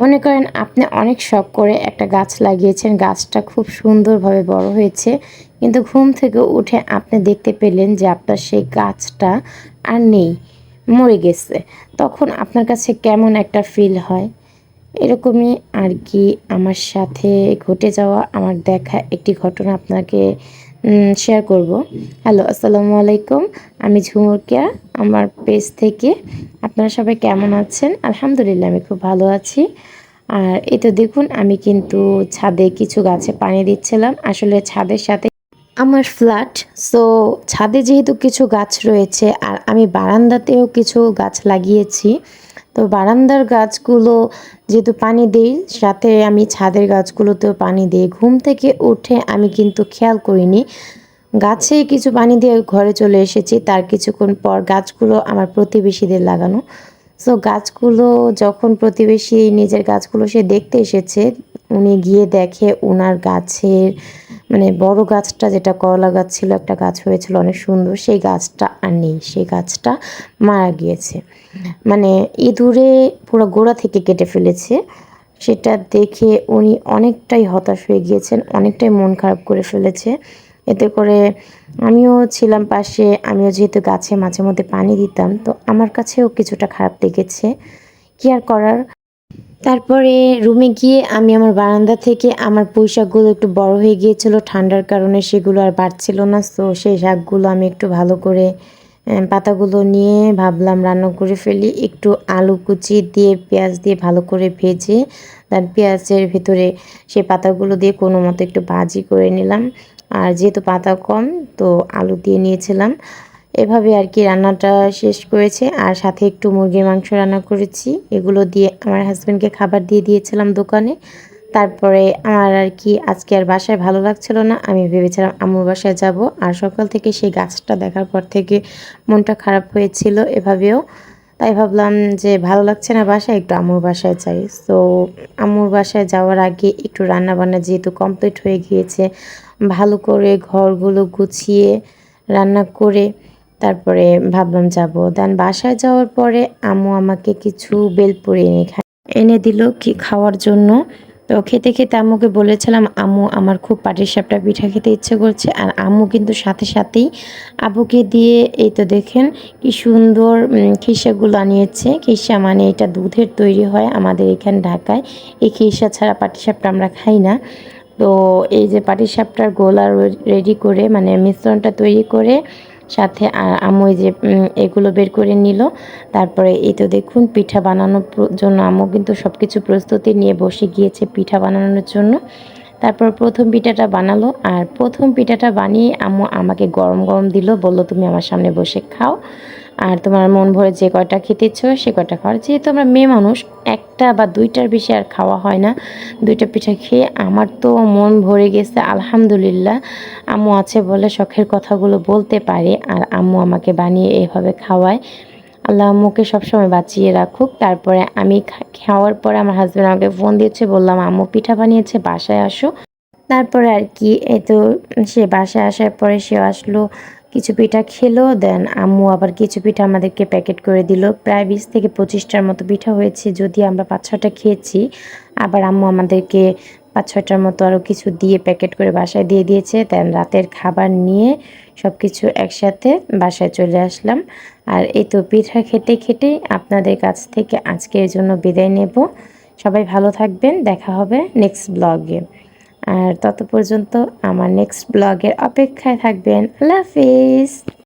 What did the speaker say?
মনে করেন আপনি অনেক শখ করে একটা গাছ লাগিয়েছেন, গাছটা খুব সুন্দরভাবে বড় হয়েছে। কিন্তু ঘুম থেকে উঠে আপনি দেখতে পেলেন যে আপনার সেই গাছটা আর নেই, মরে গেছে। তখন আপনার কাছে কেমন একটা ফিল হয়? এরকমই আর কি আমার সাথে ঘটে যাওয়া, আমার দেখা একটি ঘটনা আপনাকে শেয়ার করব। হ্যালো আসসালামু আলাইকুম। আমি ঝুমুরকিয়া, আমার পেজ থেকে। আপনারা সবাই কেমন আছেন? আলহামদুলিল্লাহ, আমি খুব ভালো আছি। আর এই তো দেখুন, আমি কিন্তু ছাদে কিছু গাছে পানি দিচ্ছিলাম। আসলে ছাদের সাথে আমার ফ্ল্যাট সো ছাদে যেহেতু কিছু গাছ রয়েছে, আর আমি বারান্দাতেও কিছু গাছ লাগিয়েছি তো বারান্দার গাছগুলো যেহেতু পানি দিই সাথে আমি ছাদের গাছগুলোতেও পানি দিই ঘুম থেকে উঠে আমি কিন্তু খেয়াল করিনি। গাছে কিছু পানি দিয়ে ঘরে চলে এসেছি, তার কিছুক্ষণ পর গাছগুলো আমার প্রতিবেশীদের লাগানো। সো গাছগুলো যখন প্রতিবেশী নিজের গাছগুলো সে দেখতে এসেছে, উনি গিয়ে দেখে ওনার গাছের মানে বড় গাছটা যেটা করলা গাছ ছিল, একটা গাছ হয়েছিল অনেক সুন্দর, সেই গাছটা আর নেই, সেই গাছটা মারা গিয়েছে। মানে ইঁদুরে পুরো গোড়া থেকে কেটে ফেলেছে, সেটা দেখে উনি অনেকটাই হতাশ হয়ে গিয়েছেন, অনেকটাই মন খারাপ করে ফেলেছে। এতে করে আমিও ছিলাম পাশে, আমিও যেহেতু গাছে মাঝে মধ্যে পানি দিতাম, তো আমার কাছেও কিছুটা খারাপ লেগেছে। কি আর করার? তারপরে রুমে গিয়ে আমি আমার বারান্দা থেকে আমার পুঁই শাকগুলো একটু বড় হয়ে গিয়েছিল, ঠান্ডার কারণে সেগুলো আর বাড়ছিল না। তো সেই শাকগুলো আমি একটু ভালো করে পাতাগুলো নিয়ে ভাবলাম রান্না করে ফেলি। একটু আলু কুচি দিয়ে, পেঁয়াজ দিয়ে ভালো করে ভেজে তার পেঁয়াজের ভিতরে সেই পাতাগুলো দিয়ে কোনো মতো একটু ভাজি করে নিলাম। আর যেহেতু পাতা কম, তো আলু দিয়ে নিয়েছিলাম। এভাবে আর কি রান্নাটা শেষ করেছে। আর সাথে একটু মুরগির মাংস রান্না করেছি। এগুলো দিয়ে আমার হাজব্যান্ডকে খাবার দিয়ে দিয়েছিলাম দোকানে। তারপরে আমার আর কি আজকে আর বাসায় ভালো লাগছিল না। আমি ভেবেছিলাম আমুর বাসায় যাব। আর সকাল থেকে সেই গাছটা দেখার পর থেকে মনটা খারাপ হয়েছিল এভাবেও। তাই ভাবলাম যে ভালো লাগছে না বাসায়, একটু আমুর বাসায় যাই। তো আমুর বাসায় যাওয়ার আগে একটু রান্না বান্না যেহেতু কমপ্লিট হয়ে গিয়েছে, ভালো করে ঘরগুলো গুছিয়ে রান্না করে তারপরে ভাবলাম যাব। দেন বাসায় যাওয়ার পরে আম্মু আমাকে কিছু বেলপুরি এনে এনে দিল কি খাওয়ার জন্য। তো খেতে খেতে আম্মুকে বলেছিলাম, আম্মু, আমার খুব পাটির সাপটা পিঠা খেতে ইচ্ছে করছে। আর আম্মু কিন্তু সাথে সাথেই আবুকে দিয়ে, এই তো দেখেন কি সুন্দর খিসাগুলো আনিয়েছে। খিসা মানে এটা দুধের তৈরি হয় আমাদের এখানে ঢাকায়। এই খিসা ছাড়া পাটিসাপটা আমরা খাই না। তো এই যে পাটির পাটিসাপটার গোলা রেডি করে মানে মিশ্রণটা তৈরি করে সাথে আম্মু যে এগুলো বের করে নিল। তারপরে এই তো দেখুন, পিঠা বানানোর জন্য আম্মু কিন্তু সব কিছু প্রস্তুতি নিয়ে বসে গিয়েছে পিঠা বানানোর জন্য। তারপর প্রথম পিঠাটা বানালো, আর প্রথম পিঠাটা বানিয়ে আম্মু আমাকে গরম গরম দিল, বলল, তুমি আমার সামনে বসে খাও। আর তোমার মন ভরে যে কয়টা খেতে ইচ্ছো সে কয়টা খাওয়ার। যেহেতু আমরা মেয়ে মানুষ, একটা বা দুইটার বেশি আর খাওয়া হয় না। দুইটা পিঠা খেয়ে আমার তো মন ভরে গেছে, আলহামদুলিল্লাহ। আম্মু আছে বলে শখের কথাগুলো বলতে পারে আর আম্মু আমাকে বানিয়ে এভাবে খাওয়ায়। আল্লাহ আম্মুকে সবসময় বাঁচিয়ে রাখুক। তারপরে আমি খাওয়ার পরে আমার হাজব্যান্ড আমাকে ফোন দিয়েছে, বললাম, আম্মু পিঠা বানিয়েছে, বাসায় আসো। তারপরে আর কি এই তো সে বাসায় আসার পরে সে আসলো কিছু পিঠা খেলো দেন আম্মু আবার কিছু পিঠা আমাদেরকে প্যাকেট করে দিল। প্রায় বিশ থেকে পঁচিশটার মতো পিঠা হয়েছে যদি আমরা পাঁচ ছটা খেয়েছি। আবার আম্মু আমাদেরকে পাঁচ ছটার মতো আরও কিছু দিয়ে প্যাকেট করে বাসায় দিয়ে দিয়েছে। দেন রাতের খাবার নিয়ে সব কিছু একসাথে বাসায় চলে আসলাম। আর এই তো পিঠা খেতে খেতে আপনাদের কাছ থেকে আজকের জন্য বিদায় নেব। সবাই ভালো থাকবেন, দেখা হবে নেক্সট ব্লগে আর তত পর্যন্ত আমার নেক্সট ব্লগের অপেক্ষায় থাকবেন. আল্লাহ হাফিজ!